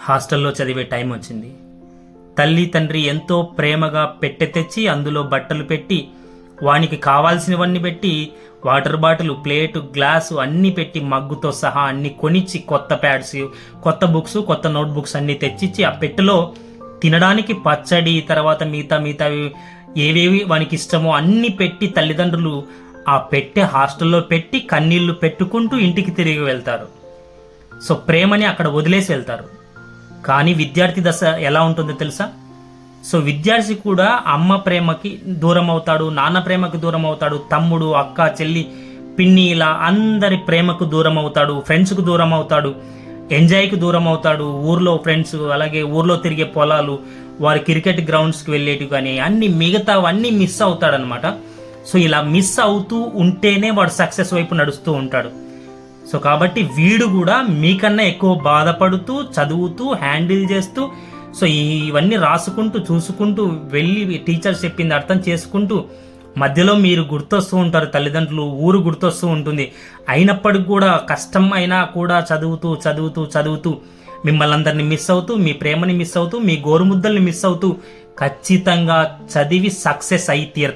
హాస్టల్లో చదివే టైం వచ్చింది. తల్లి తండ్రి ఎంతో ప్రేమగా పెట్టె తెచ్చి అందులో బట్టలు పెట్టి వానికి కావాల్సినవన్నీ పెట్టి వాటర్ బాటిల్ ప్లేటు గ్లాసు అన్నీ పెట్టి మగ్గుతో సహా అన్ని కొనిచ్చి కొత్త ప్యాడ్స్ కొత్త బుక్స్ కొత్త నోట్బుక్స్ అన్నీ తెచ్చిచ్చి ఆ పెట్టెలో తినడానికి పచ్చడి తర్వాత మిగతా మిగతావి ఏవేవి వానికి ఇష్టమో అన్ని పెట్టి తల్లిదండ్రులు ఆ పెట్టె హాస్టల్లో పెట్టి కన్నీళ్ళు పెట్టుకుంటూ ఇంటికి తిరిగి వెళ్తారు. సో ప్రేమని అక్కడ వదిలేసి వెళ్తారు. కానీ విద్యార్థి దశ ఎలా ఉంటుందో తెలుసా? సో విద్యార్థి కూడా అమ్మ ప్రేమకి దూరం అవుతాడు నాన్న ప్రేమకి దూరం అవుతాడు తమ్ముడు అక్క చెల్లి పిన్ని ఇలా అందరి ప్రేమకు దూరం అవుతాడు ఫ్రెండ్స్కు దూరం అవుతాడు ఎంజాయ్కి దూరం అవుతాడు ఊర్లో ఫ్రెండ్స్ అలాగే ఊర్లో తిరిగే పొలాలు వారి క్రికెట్ గ్రౌండ్స్కి వెళ్ళేటివి కానీ అన్ని మిగతావన్నీ మిస్ అవుతాడనమాట సో ఇలా మిస్ అవుతూ ఉంటేనే వాడు సక్సెస్ వైపు నడుస్తూ ఉంటాడు. సో కాబట్టి వీడు కూడా మీకన్నా ఎక్కువ బాధపడుతూ చదువుతూ హ్యాండిల్ చేస్తూ సో ఇవన్నీ రాసుకుంటూ చూసుకుంటూ వెళ్ళి టీచర్స్ చెప్పింది అర్థం చేసుకుంటూ మధ్యలో మీరు గుర్తొస్తూ ఉంటారు తల్లిదండ్రులు ఊరు గుర్తొస్తూ ఉంటుంది. అయినప్పటికి కూడా కష్టం అయినా కూడా చదువుతూ చదువుతూ చదువుతూ మిమ్మల్ని అందరినీ మిస్ అవుతూ మీ ప్రేమని మిస్ అవుతూ మీ గోరుముద్దల్ని మిస్ అవుతూ ఖచ్చితంగా చదివి సక్సెస్ అయి తీరుతాడు